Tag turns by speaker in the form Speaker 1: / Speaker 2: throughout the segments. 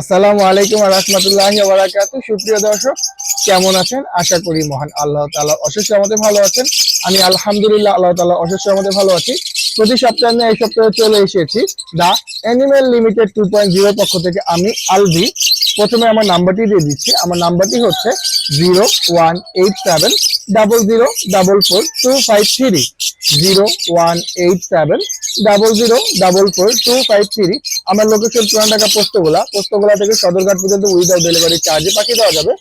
Speaker 1: আসসালামু আলাইকুম রহমতুল্লাহ বারাকাত সুপ্রিয় দর্শক, কেমন আছেন? আশা করি মহান আল্লাহ তালা অশেষ আমাদের ভালো আছেন। আমি আলহামদুলিল্লাহ আল্লাহ তালা অশেষ আমাদের ভালো আছি। প্রতি সপ্তাহে এই সপ্তাহে চলে এসেছি the animal limited two point zero পক্ষ থেকে আমি আলভি। প্রথমে আমার নাম্বারটি দিয়ে দিচ্ছি। আমার নাম্বারটি হচ্ছে zero one eight seven double zero double four two five three. Zero one eight seven double zero double four two five three. আমার লোকেশন পুরান ঢাকা পোস্তগোলা। পোস্তগোলা থেকে সদরঘাট পর্যন্ত উইদাউট ডেলিভারি চার্জে পাখি দেওয়া যাবে।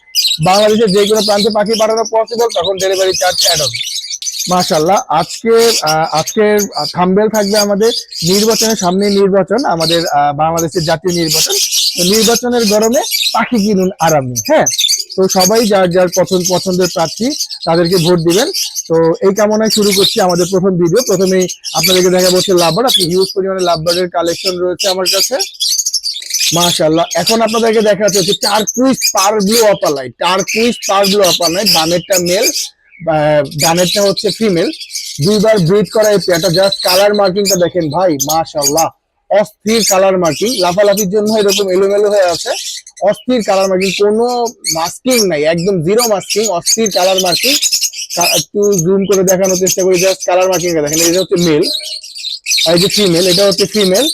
Speaker 1: বাংলাদেশের যে কোনো প্রান্তে পাখি পাঠানো পসিবল তখন ডেলিভারি চার্জ অ্যাড হবে। মাশাল্লাহ আজকে আজকের থাম্বেল থাকবে আমাদের নির্বাচনের সামনে নির্বাচন, আমাদের বাংলাদেশের জাতীয় নির্বাচন। নির্বাচনের গরমে পাখি কিনুন আরামে হ্যাঁ? তো সবাই যার যার পছন্দ পছন্দের প্রার্থী তাদেরকে ভোট দিবেন। তো এই কামনায় শুরু করছি আমাদের প্রথম ভিডিও। প্রথমেই আপনাদেরকে দেখা বলছে লাভবার। আপনি হিউজ পরিমাণে লাভবারের কালেকশন রয়েছে আমার কাছে। মাশাল্লাহ এখন আপনাদেরকে দেখা যাচ্ছে হচ্ছে turquoise parblue opaline turquoise parblue opaline বামেরটা male ডানেরটা হচ্ছে ফিমেল দুইবার ব্রিড করা এই পেয়ারটা জাস্ট কালার মার্কিংটা দেখেন ভাই মাশাল্লাহ অস্থির কালার মার্কিং লাফালাফির জন্য এরকম এলোমেলো হয়ে আছে। অস্থির কালার মার্কিং কোনো মাস্কিং নাই, একদম জিরো মাস্কিং অস্থির কালার মার্কিং একটু জুম করে দেখানোর চেষ্টা করি জাস্ট কালার মার্কিং দেখেন, এটা হচ্ছে মেল আর এই যে ফিমেল এটা হচ্ছে ফিমেল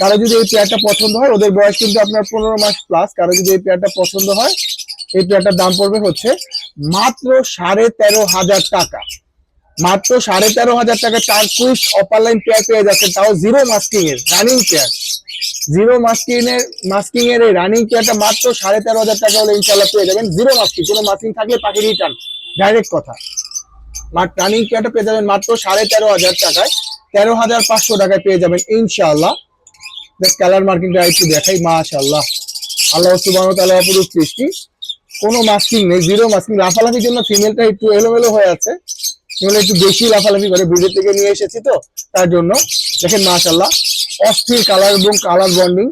Speaker 1: কারও যদি এই পেয়ারটা পছন্দ হয়, ওদের বয়স কিন্তু আপনার পনেরো মাস প্লাস কারও যদি এই পেয়ারটা পছন্দ হয়, এই পেয়ারটার দাম পড়বে হচ্ছে মাত্র সাড়ে তেরো হাজার টাকা। মাত্র সাড়ে তেরো হাজার টাকা চার কুইস অপারলাইন পেয়ার পেয়ে যাচ্ছে তাও জিরো মাস্কিং এর রানিং পেয়ার জিরো মাস্কিং এর মাস্কিং এর এই রানিং পেয়ারটা মাত্র সাড়ে তেরো হাজার টাকা হলে ইনশাল্লাহ পেয়ে যাবেন জিরো মাস্কিং কোনো মাস্কিং থাকলে পাখি রিটার্ন ডাইরেক্ট কথা। রানিং পেয়ারটা পেয়ে যাবেন মাত্র সাড়ে তেরো হাজার টাকায়, তেরো হাজার পাঁচশো টাকায় পেয়ে যাবেন ইনশাআল্লাহ। জাস্ট কালার মার্কিংটা একটু দেখাই, মাশাআল্লাহ। আল্লাহ সুবহানাহু ওয়া তাআলা অপরূপ সৃষ্টি। কোনো মাস্কিং নেই জিরো মাস্কিং লাফালাফির জন্য ফিমেলটা একটু এলোমেলো হয়ে আছে। ফিমেল একটু বেশি লাফালাফি করে ব্রিডের থেকে নিয়ে এসেছি তো, তার জন্য। দেখেন মাশাআল্লাহ, অস্থির কালার এবং কালার বন্ডিং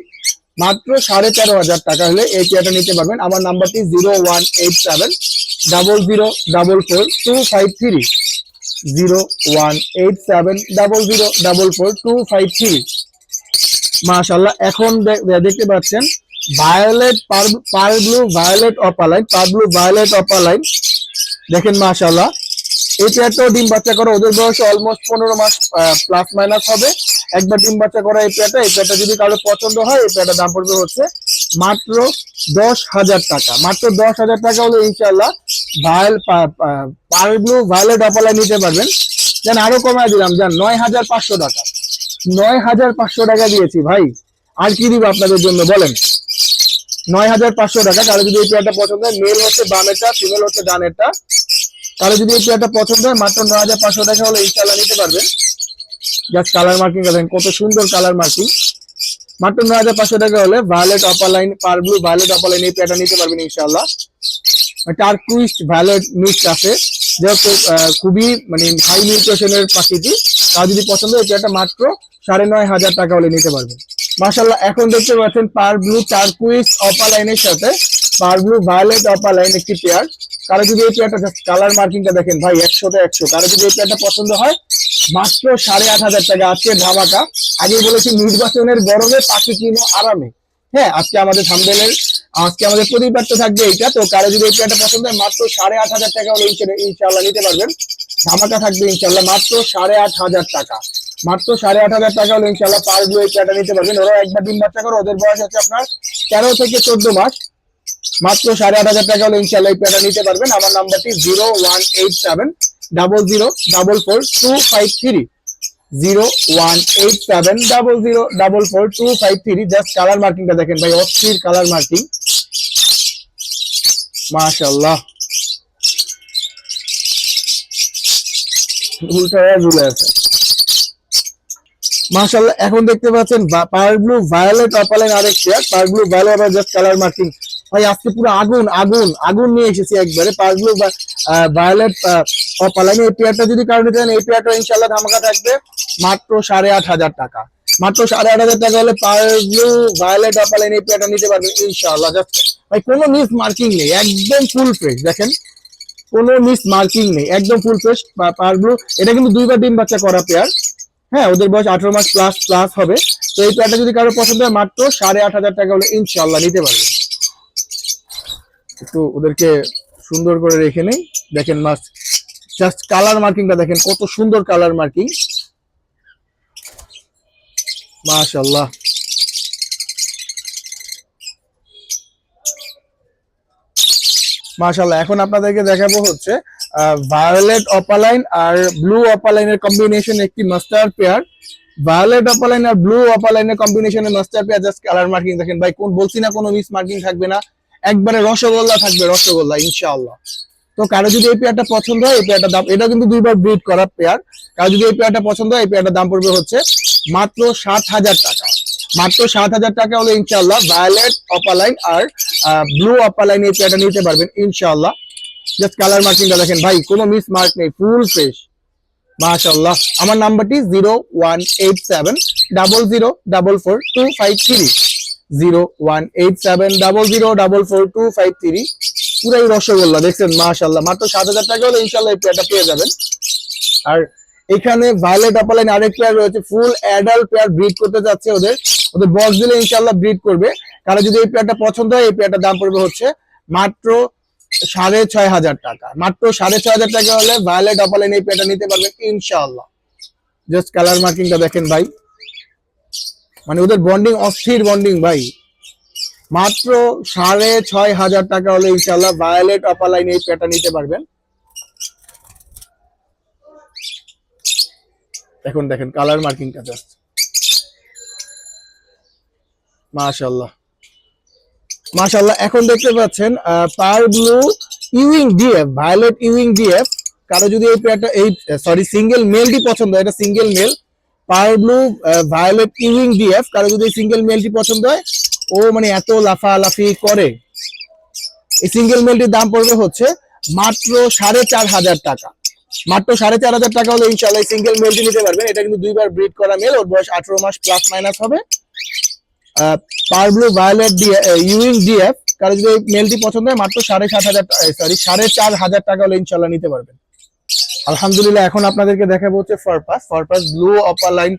Speaker 1: মাত্র সাড়ে তেরো হাজার টাকা হলে এই চেয়ারটা নিতে পারবেন। আমার নাম্বারটি zero one eight seven double zero double four two five three. Zero one eight seven double zero double four two five three. মাশাল্লাহ এখন দেখতে পাচ্ছেন violet parblue violet opaline parblue violet opaline দেখেন মাশাল্লাহ এই পেয়ারটাও ডিম বাচ্চা করে, ওদের বয়স অলমোস্ট পনেরো মাস প্লাস মাইনাস হবে। একবার ডিম বাচ্চা করা এই পেয়ারটা এই পেয়ারটা যদি কারও পছন্দ হয়, এই পেয়ারটার দাম পড়বে হচ্ছে মাত্র দশ হাজার টাকা। মাত্র দশ হাজার টাকা হলে ইনশাল্লাহ ভায়োল পার ব্লু ভায়োলেট অপালাইন নিতে পারবেন। যেন আরও কমায় দিলাম যান নয় হাজার পাঁচশো টাকা। নয় হাজার পাঁচশো টাকা দিয়েছি ভাই। আর কি দিব আপনাদের জন্য, বলেন? নয় হাজার পাঁচশো টাকা, কারও যদি এই পেয়ারটা পছন্দ হয় মেল হচ্ছে বামেরটা ফিমেল হচ্ছে ডানেরটা। কারও যদি এই পেয়ারটা পছন্দ হয়, মাত্র নয় হাজার পাঁচশো টাকা হলে ইনশাল্লাহ নিতে পারবেন। জাস্ট কালার মার্কিং দেখেন কত সুন্দর কালার মার্কিং মাত্র নয় হাজার পাঁচশো টাকা হলে violet opaline parblue violet opaline এই পেয়ারটা নিতে পারবেন ইনশাল্লাহ টার্কুইস্ট ভায়োলেট মিক্স আছে। যেহেতু খুবই মানে হাই নিউট্রিশনের পাখিটি। তার যদি পছন্দ হয় এটা মাত্র সাড়ে নয় হাজার টাকা হলে নিতে পারবেন। মাশাল্লাহ এখন দেখতে পাচ্ছেন পার ব্লু টার্কুইস অপা লাইনের সাথে পার ব্লু ভায়োলেট অপা লাইন একটি পেয়ার কারও যদি এই পেয়ারটা কালার মার্কিংটা দেখেন, ভাই একশোতে একশো। কারও যদি এই পেয়ারটা পছন্দ হয়, মাত্র সাড়ে আট হাজার টাকা আজকে ধামাকা। আগে বলেছি, নির্বাচনের গরমে পাখি কিনো আরামে। হ্যাঁ আজকে আমাদের থাম্বেলের আজকে আমাদের পরিবারটা থাকবে এইটা। তো কারও যদি এই পেয়ারটা পছন্দ হয়, মাত্র সাড়ে আট হাজার টাকা হলে ইনশা- ইনশাল্লাহ নিতে পারবেন। ধামাকা থাকবে ইনশাল্লাহ মাত্র সাড়ে আট হাজার টাকা। মাত্র সাড়ে আট হাজার টাকা হলে ইনশাল্লাহ পার ব্লু এই পেয়ারটা নিতে পারবেন। ওরা একবার ডিম বাচ্চা করে ওদের বয়স আছে আপনার তেরো থেকে চোদ্দ মাস। মাত্র সাড়ে আট হাজার টাকা হলে ইনশাল্লাহ এই পেয়ারটা নিতে পারবেন। আমার নাম্বারটি zero one eight seven double zero double four two five three. Zero one eight seven double zero double four two five three. Just colour মার্কিংটা দেখেন ভাই, অস্থির কালার মার্কিং। মাশাল্লাহ উল্টা ঝুলে আছে। মাশাল্লাহ এখন দেখতে পাচ্ছেন পাওয়ার ব্লু ভায়োলেট অপালাইন আরেক pair parblue violet just colour marking. ভাই, আজকে পুরো আগুন আগুন আগুন নিয়ে এসেছি একবারে। ব্লু ভায়োলেট অপালাইন এই পেয়ারটা যদি কারণে দেন এই পেয়ারটা ইনশাল্লাহ ধামাকা থাকবে মাত্র সাড়ে আট হাজার টাকা। মাত্র সাড়ে আট হাজার টাকা হলে পাওয়ার ব্লু ভায়োলেট অপালাইন এই পেয়ারটা নিতে পারবেন ইনশাল্লাহ ভাই, কোনো মিস মার্কিং নেই, একদম ফুল ফ্রেশ দেখেন। কোনো মিস মার্কিং নেই, একদম ফুল ফ্রেশ পাওয়ার ব্লু এটা কিন্তু দুইবার ডিম বাচ্চা করা পেয়ার হ্যাঁ ওদের বয়স আঠারো মাস প্লাস প্লাস হবে। তো এই পেয়ারটা যদি কারও পছন্দ হয়, মাত্র সাড়ে আট হাজার টাকা হলে ইনশাল্লাহ নিতে পারবেন। একটু ওদেরকে সুন্দর করে রেখে নেই। দেখেন মাস জাস্ট কালার মার্কিংটা দেখেন, কত সুন্দর কালার মার্কিং মাশাল্লাহ মাশাল্লাহ এখন আপনাদেরকে দেখাবো হচ্ছে ভায়োলেট অপালাইন আর ব্লু অপালাইনের কম্বিনেশন একটি মাস্টার পেয়ার ভায়োলেট অপালাইন আর ব্লু অপালাইনের কম্বিনেশনে master pair just colour marking দেখেন। ভাই, কোন বলছি না কোনো মিস মার্কিং থাকবে না। একবারে রসগোল্লা থাকবে, রসগোল্লা, ইনশাআল্লাহ। তো কারও যদি এই পেয়ারটা পছন্দ হয়, এই পেয়ারটার দাম, এটা কিন্তু দুইবার ব্রিড করা পেয়ার। কারও যদি এই পেয়ারটা পছন্দ হয়, এই পেয়ারটার দাম পড়বে হচ্ছে মাত্র সাত হাজার টাকা। মাত্র সাত হাজার টাকা হলে ইনশাআল্লাহ ভায়োলেট অপালাইন আর ব্লু অপালাইন এই পেয়ারটা নিতে পারবেন, ইনশাআল্লাহ। জাস্ট কালার মার্কিংটা দেখেন, ভাই, কোনো মিস মার্ক নেই ফুল ফ্রেশ মাশাআল্লাহ। আমার নাম্বারটি zero one eight seven double zero double four two five three zero one eight seven double zero double four two five three. পুরাই রসগোল্লা, দেখছেন? মাশাআল্লাহ। মাত্র সাত হাজার টাকা হলে ইনশাল্লাহ এই পেয়ারটা পেয়ে যাবেন। আর এখানে ভায়োলেট অপালাইন আরেক পেয়ার রয়েছে ফুল অ্যাডাল্ট পেয়ার ব্রিড করতে যাচ্ছে ওদের। ওদের বক্স দিলে ইনশাল্লাহ ব্রিড করবে। কারও যদি এই পেয়ারটা পছন্দ হয়, এই পেয়ারটার দাম পড়বে হচ্ছে মাত্র সাড়ে ছয় হাজার টাকা। মাত্র সাড়ে ছয় হাজার টাকা হলে ভায়োলেট অপালাইন এই পেয়ারটা নিতে পারবেন ইনশাআল্লাহ। জাস্ট কালার মার্কিংটা দেখেন ভাই। মানে ওদের বন্ডিং অস্থির বন্ডিং ভাই। মাত্র সাড়ে ছয় হাজার টাকা হলে ইনশাল্লাহ ভায়োলেট অপালাইন এই পেয়ারটা নিতে পারবেন। এখন দেখেন কালার মার্কিংটা জাস্ট মাশাল্লাহ মাশাল্লাহ এখন দেখতে পাচ্ছেন পার ব্লু ইউইং ডিএফ ভায়োলেট ইউইং ডিএফ কারও যদি এই পেয়ারটা এই সরি সিঙ্গেল মেলটি পছন্দ এটা সিঙ্গেল মেল পার ব্লু ভায়োলেট ইউইং ডিএফ কারও যদি সিঙ্গেল মেলটি পছন্দ হয়, ও মানে এত লাফালাফি করে। এই সিঙ্গেল মেলটির দাম পড়বে হচ্ছে মাত্র সাড়ে চার হাজার টাকা। মাত্র সাড়ে চার হাজার টাকা হলে ইনশাল্লাহ সিঙ্গেল মেলটি নিতে পারবেন। এটা কিন্তু দুইবার ব্রিড করা মেল ওর বয়স আঠারো মাস প্লাস মাইনাস হবে। পারব্লু ভায়োলেট ইউইং ডিএফ কারও যদি মেলটি পছন্দ হয়, মাত্র সাড়ে সাত হাজার সরি সাড়ে চার হাজার টাকা হলে ইনশাল্লাহ নিতে পারবেন। আলহামদুলিল্লাহ, এখন আপনাদেরকে দেখাবো হচ্ছে ফারপাস ফারপাস ব্লু অপার লাইন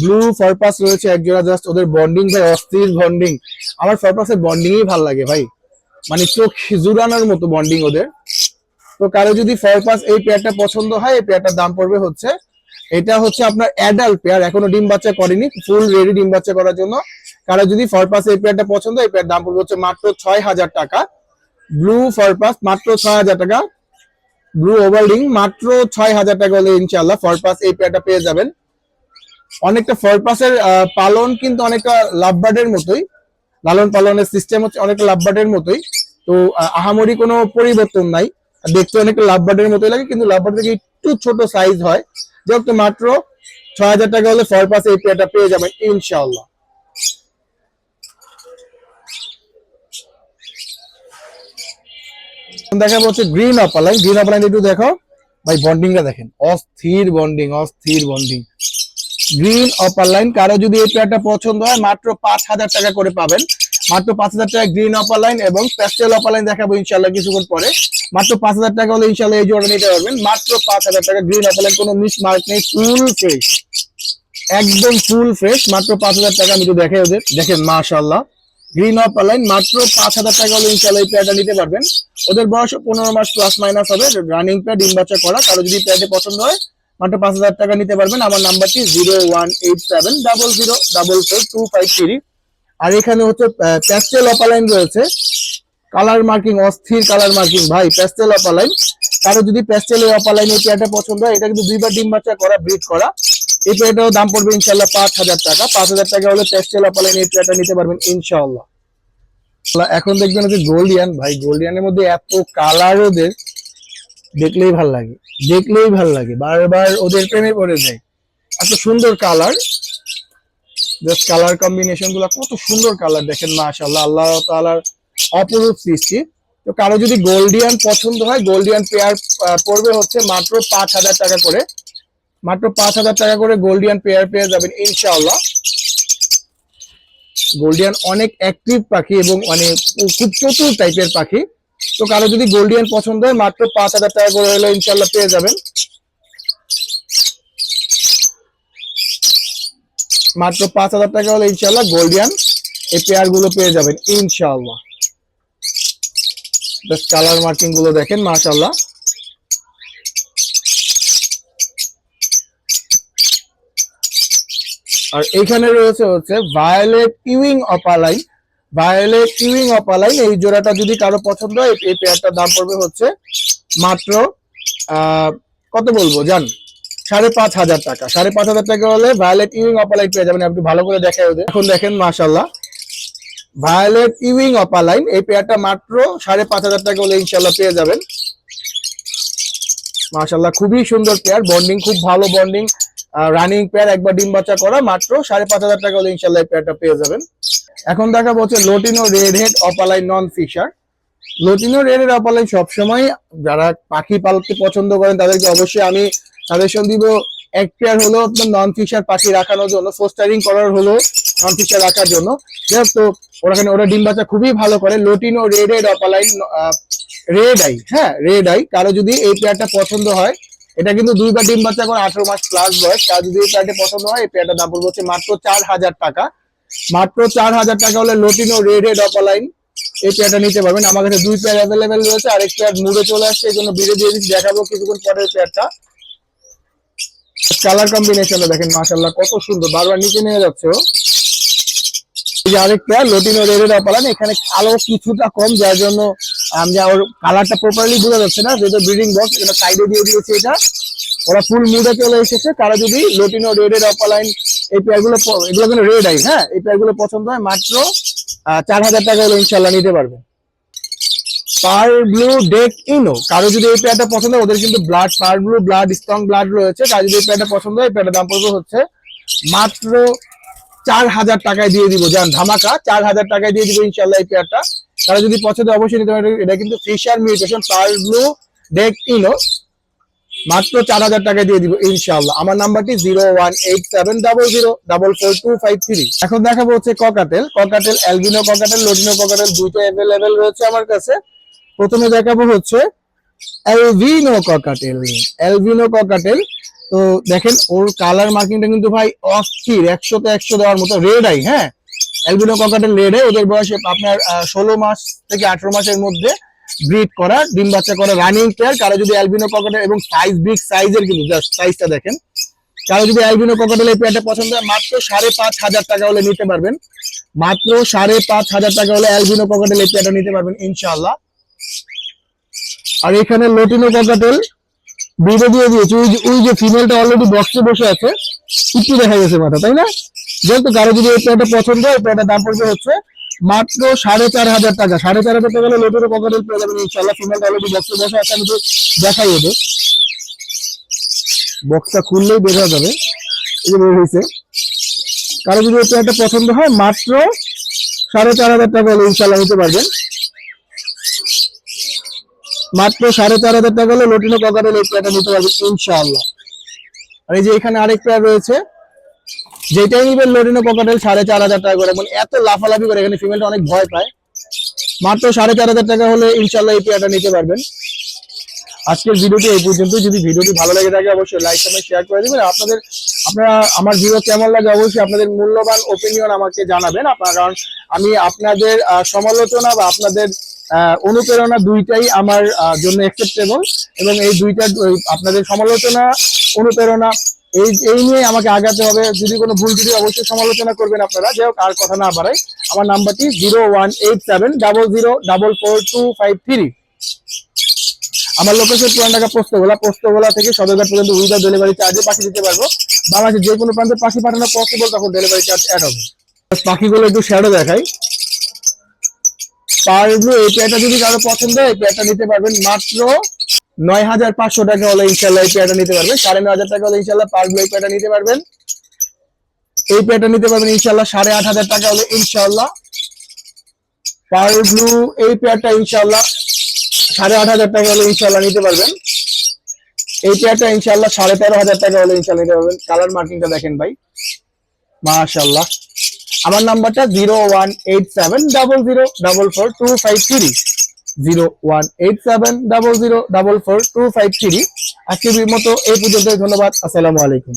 Speaker 1: ব্লু ফারপাস রয়েছে একজোড়া জাস্ট ওদের বন্ডিং ভাই, অস্থির বন্ডিং আমার ফারপাসের বন্ডিংই ভালো লাগে ভাই। মানে চোখ জুড়ানোর মতো বন্ডিং ওদের। তো কারও যদি ফারপাস এই পেয়ারটা পছন্দ হয়, এই পেয়ারটার দাম পড়বে হচ্ছে, এটা হচ্ছে আপনার অ্যাডাল্ট পেয়ার এখনও ডিম বাচ্চা করেনি ফুল রেডি ডিম বাচ্চা করার জন্য। কারও যদি ফারপাস এই পেয়ারটা পছন্দ, এই পেয়ার দাম পড়বে হচ্ছে মাত্র ছয় হাজার টাকা। ব্লু ফারপাস মাত্র ছয় হাজার টাকা। ব্লু ওভারডিং মাত্র ছয় হাজার টাকা হলে ইনশাল্লাহ ফরপাস এই পেয়ারটা পেয়ে যাবেন। অনেকটা ফরপাসের পালন কিন্তু অনেকটা লাভবার্ডের মতোই। লালন পালনের সিস্টেম হচ্ছে অনেকটা লাভবার্ডের মতোই। তো আহামরি কোনো পরিবর্তন নাই। দেখতে অনেকটা লাভবার্ডের মতোই লাগে, কিন্তু লাভবার্ড থেকে একটু ছোট সাইজ হয়। যাক তো মাত্র ছয় হাজার টাকা হলে ফরপাস এই পেয়ারটা পেয়ে যাবেন ইনশাল্লাহ দেখাবো হচ্ছে গ্রিন অপালাইন গ্রিন অপালাইন একটু দেখো। ভাই বন্ডিংটা দেখেন। অস্থির বন্ডিং অস্থির বন্ডিং গ্রিন অপালাইন কারও যদি এই পেয়ারটা পছন্দ হয়, মাত্র পাঁচ হাজার টাকা করে পাবেন। মাত্র পাঁচ হাজার টাকা গ্রিন অপালাইন এবং প্যাস্টেল অপালাইন দেখাবো ইনশাল্লাহ কিছুক্ষণ পরে। মাত্র পাঁচ হাজার টাকা হলে ইনশাল্লাহ এই জোড়া নিতে পারবেন। মাত্র পাঁচ হাজার টাকা গ্রিন অপালাইন কোনো মিস মার্ক নেই ফুল ফ্রেশ একদম ফুল ফ্রেশ মাত্র পাঁচ হাজার টাকা আমি তো দেখে ওদের দেখেন মাশাল্লাহ গ্রিন অফ লাইন মাত্র পাঁচ হাজার টাকা হলে ইনশাল্লাহ এই পেয়ারটা নিতে পারবেন। ওদের বয়স পনেরো মাস প্লাস মাইনাস হবে। রানিং পেয়ার ডিম বাচ্চা করা। কারও যদি পেয়ারটি পছন্দ হয়, মাত্র পাঁচ হাজার টাকা নিতে পারবেন। আমার নাম্বারটি zero one eight seven double zero double four two five three আর এখানে হচ্ছে প্যাস্টেল অপালাইন রয়েছে। কালার মার্কিং অস্থির কালার মার্কিং ভাই প্যাস্টেল অপালাইন কারও যদি প্যাস্টেল অপালাইন এই পেয়ারটা পছন্দ হয়, এটা কিন্তু দুইবার ডিম বাচ্চা করা ব্রিড করা। এই পেয়ারটাও দাম পড়বে ইনশাল্লাহ পাঁচ হাজার টাকা। পাঁচ হাজার টাকা হলে প্যাস্টেল অপালাইন এই পেয়ারটা নিতে পারবেন ইনশাল্লাহ এখন দেখবেন হচ্ছে গোল্ডিয়ান ভাই গোল্ডিয়ানের মধ্যে এত কালার ওদের, দেখলেই ভালো লাগে, দেখলেই ভালো লাগে। বারবার ওদের প্রেমে পড়ে যায়। এত সুন্দর কালার জাস্ট কালার কম্বিনেশনগুলো কত সুন্দর কালার দেখেন, মাশাআল্লাহ, আল্লাহ তাআলার অপরূপ সৃষ্টি। তো কারও যদি গোল্ডিয়ান পছন্দ হয় গোল্ডিয়ান পেয়ার পড়বে হচ্ছে মাত্র পাঁচ হাজার টাকা করে। মাত্র পাঁচ হাজার টাকা করে গোল্ডিয়ান পেয়ার পেয়ে যাবেন, ইনশাআল্লাহ। গোল্ডিয়ান অনেক অ্যাক্টিভ পাখি এবং অনেক খুব চতুর টাইপের পাখি। তো কারও যদি গোল্ডিয়ান পছন্দ হয়, মাত্র পাঁচ হাজার টাকা করে হলে ইনশাল্লাহ পেয়ে যাবেন। মাত্র পাঁচ হাজার টাকা হলে ইনশাল্লাহ গোল্ডিয়ান এই পেয়ারগুলো পেয়ে যাবেন ইনশাল্লাহ জাস্ট কালার মার্কিংগুলো দেখেন মাশাল্লাহ আর এখানে রয়েছে হচ্ছে violet wing opaline violet wing opaline এই জোড়াটা যদি কারও পছন্দ হয়, এই পেয়ারটার দাম পড়বে হচ্ছে মাত্র কত বলব? জান, সাড়ে পাঁচ হাজার টাকা। সাড়ে পাঁচ হাজার টাকা হলে ভায়োলেট ইউইং অপালাইন পেয়ে যাবেন। আপনি ভালো করে দেখাই ওদের এখন দেখেন মাশাল্লাহ ভায়োলেট ইউইং অপালাইন এই পেয়ারটা মাত্র সাড়ে পাঁচ হাজার টাকা হলে ইনশাল্লাহ পেয়ে যাবেন। মাশাল্লাহ খুবই সুন্দর পেয়ার। বন্ডিং খুব ভালো বন্ডিং রানিং পেয়ার একবার ডিম বাচ্চা করা মাত্র সাড়ে পাঁচ হাজার টাকা হলে ইনশাল্লাহ পেয়ারটা পেয়ে যাবেন। এখন দেখা হচ্ছে lutino red head opaline non Fischer lutino red head opaline সবসময় যারা পাখি পালতে পছন্দ করেন, তাদেরকে অবশ্যই আমি সাজেশন দিব। এক পেয়ার হলো আপনার নন ফিশার পাখি রাখানোর জন্য ফোস্টারিং করার হলো নন ফিশার রাখার জন্য। যাই তো ওখানে ওরা ডিম বাচ্চা খুবই ভালো করে। Lutino red head opaline red eye হ্যাঁ রেড আই কারও যদি এই পেয়ারটা পছন্দ হয় এটা কিন্তু দুইবার ডিম বাচ্চা করে আঠারো মাস প্লাস বয়স। কারও যদি এই পছন্দ হয়, এই পেয়ারটার দাম পড়বে হচ্ছে মাত্র চার হাজার টাকা। মাত্র চার হাজার টাকা হলে লোটিনো রেড হেড অপালাইন এই পেয়ারটা নিতে পারবেন। আমার কাছে দুই পেয়ার অ্যাভেলেবেল রয়েছে, আরেক পেয়ার মুড়ে চলে আসছে, এই জন্য বিড়ে দিয়ে দিচ্ছি। দেখাবো কিছুক্ষণ পরের পেয়ারটা কালার কম্বিনেশনটা দেখেন মাশাল্লাহ কত সুন্দর। বারবার নিচে নিয়ে যাচ্ছে ও। এই যে আরেক পেয়ার লটিনো রেডের অপালান এখানে আলো কিছুটা কম, যার জন্য আমি ওর কালারটা প্রপারলি বোঝা যাচ্ছে না, যেহেতু ব্রিডিং বক্স এটা সাইডে দিয়ে দিয়েছে এটা। ওরা ফুল মুডে চলে এসেছে, তারা যদি লটিনো রেডের অপালাইন এই পেয়ারগুলো এগুলো কিন্তু রেড আই হ্যাঁ? এই পেয়ারগুলো পছন্দ হয়, মাত্র চার হাজার টাকা হলে ইনশাল্লাহ নিতে পারবে। পার ব্লু ডেক ইনো কারও যদি এই পেয়ারটা পছন্দ হয়, ওদের কিন্তু blood parblue blood strong blood রয়েছে। কারও যদি এই পেয়ারটা পছন্দ হয়, এই পেয়ারটার দাম পড়বে হচ্ছে মাত্র চার হাজার টাকায় দিয়ে দিব যান ধামাকা, চার হাজার টাকায় দিয়ে দিব ইনশাল্লাহ এই পেয়ারটা তারা যদি পছন্দ অবশ্যই নিতে পারে। এটা কিন্তু ফিশার মিউটেশন পার ব্লু ডেক ইনো মাত্র চার হাজার টাকা দিয়ে দিব ইনশাল্লাহ আমার নাম্বারটি zero one eight seven double zero double four two five three. এখন দেখাবো হচ্ছে cockatiel cockatiel albino cockatiel lutino cockatiel দুইটা অ্যাভেলেবেল রয়েছে আমার কাছে। প্রথমে দেখাবো হচ্ছে অ্যালভিনো ককাটেল অ্যালভিনো ককাটেল তো দেখেন, ওর কালার মার্কিংটা কিন্তু ভাই অস্থির। একশোতে একশো দেওয়ার মতো রেড আই হ্যাঁ? অ্যালবিনো ককাটেল রেড ওদের বয়সে আপনার ষোলো মাস থেকে আঠেরো মাসের মধ্যে ব্রিড করা, ডিম বাচ্চা করা রানিং পেয়ার। কারও যদি অ্যালবিনো ককাটেল এবং সাইজ, বিগ সাইজের কিন্তু, জাস্ট সাইজটা দেখেন, কারও যদি অ্যালবিনো ককাটেল এই পেয়ারটা পছন্দ হয়, মাত্র সাড়ে পাঁচ হাজার টাকা হলে নিতে পারবেন। মাত্র সাড়ে পাঁচ হাজার টাকা হলে অ্যালবিনো ককাটেল এই পেয়ারটা নিতে পারবেন, ইনশাআল্লাহ। আর এখানে লোটিনো ককাটেল বিড়ে দিয়ে দিয়েছে। ওই যে ফিমেলটা অলরেডি বক্সে বসে আছে, একটু দেখা গেছে মাথা, তাই না? যেহেতু কারও যদি এই প্যান্টটা পছন্দ হয় প্যান্টের দাম পড়বে হচ্ছে মাত্র সাড়ে চার হাজার টাকা। সাড়ে চার হাজার টাকা লোটের ককাটেল পেয়ে যাবেন ইনশাল্লাহ ফিমেলটা অলরেডি বক্সে বসে আছে, আমি দেখাই ওদের। বক্সটা খুললেই বের হয়ে যাবে এই যে বের হয়েছে। কারও যদি এই প্যান্টটা পছন্দ হয়, মাত্র সাড়ে চার হাজার টাকা হলে ইনশাল্লাহ নিতে পারবেন। মাত্র সাড়ে চার হাজার টাকা হলে লোটিনো ককারের এই পেয়ারটা নিতে পারবে ইনশাল্লাহ আর এই যে এখানে আরেক পেয়ার রয়েছে যেটাই নিবেন লোটিনো ককাটেল সাড়ে চার হাজার টাকা করে। মানে এত লাফালাফি করে এখানে ফিমেলটা অনেক ভয় পায়। মাত্র সাড়ে চার হাজার টাকা হলে ইনশাল্লাহ এই পেয়ারটা নিতে পারবেন। আজকের ভিডিওটি এই পর্যন্ত। যদি ভিডিওটি ভালো লেগে থাকে, অবশ্যই লাইক কমেন্ট শেয়ার করে দিবেন। আপনাদের, আপনারা, আমার ভিডিও কেমন লাগে অবশ্যই আপনাদের মূল্যবান ওপিনিয়ন আমাকে জানাবেন। আপনার, কারণ আমি আপনাদের সমালোচনা বা আপনাদের অনুপ্রেরণা দুইটাই আমার জন্য অ্যাকসেপ্টেবল এবং এই দুইটা আপনাদের সমালোচনা, অনুপ্রেরণা এই এই নিয়ে আমাকে আগাতে হবে। যদি কোনো ভুল ত্রুটি, অবশ্যই সমালোচনা করবেন আপনারা। যাই হোক, আর কথা না বাড়াই। আমার নাম্বারটি zero one eight seven, double zero, double four, two five three. আমার লোকেশন পুরান ঢাকা, পোস্তগোলা। পোস্তগোলা থেকে সদরঘাট পর্যন্ত উইদাউট ডেলিভারি চার্জে পাখি দিতে পারব। বাংলাদেশের যে কোনো প্রান্তে পাখি পাঠানো পসিবল তখন ডেলিভারি চার্জ অ্যাড হবে। পাখিগুলো একটু শ্যাডো দেখাই। পার এই পেয়ারটা যদি কারও পছন্দ হয়, এই পেয়ারটা নিতে পারবেন মাত্র নয় হাজার পাঁচশো টাকা হলে ইনশাল্লাহ এই পেয়ারটা নিতে পারবেন। সাড়ে নয় হাজার টাকা হলে ইনশাল্লাহ পার ব্লু পেয়ারটা নিতে পারবেন। এই পেয়ারটা নিতে পারবেন ইনশাল্লাহ সাড়ে আট হাজার টাকা হলে ইনশাল্লাহ পার ব্লু এই পেয়ারটা ইনশাল্লাহ সাড়ে আট হাজার টাকা হলে ইনশাল্লাহ নিতে পারবেন। এই পেয়ারটা ইনশাল্লাহ সাড়ে তেরো হাজার টাকা হলে ইনশাল্লাহ নিতে পারবেন। কালার মার্কিংটা দেখেন ভাই। মাশাল্লাহ আমার নাম্বারটা zero one eight seven double zero double four two five three zero one eight seven double zero double four two five three আজকের মতো এই পর্যন্ত ধন্যবাদ, আসসালামু আলাইকুম।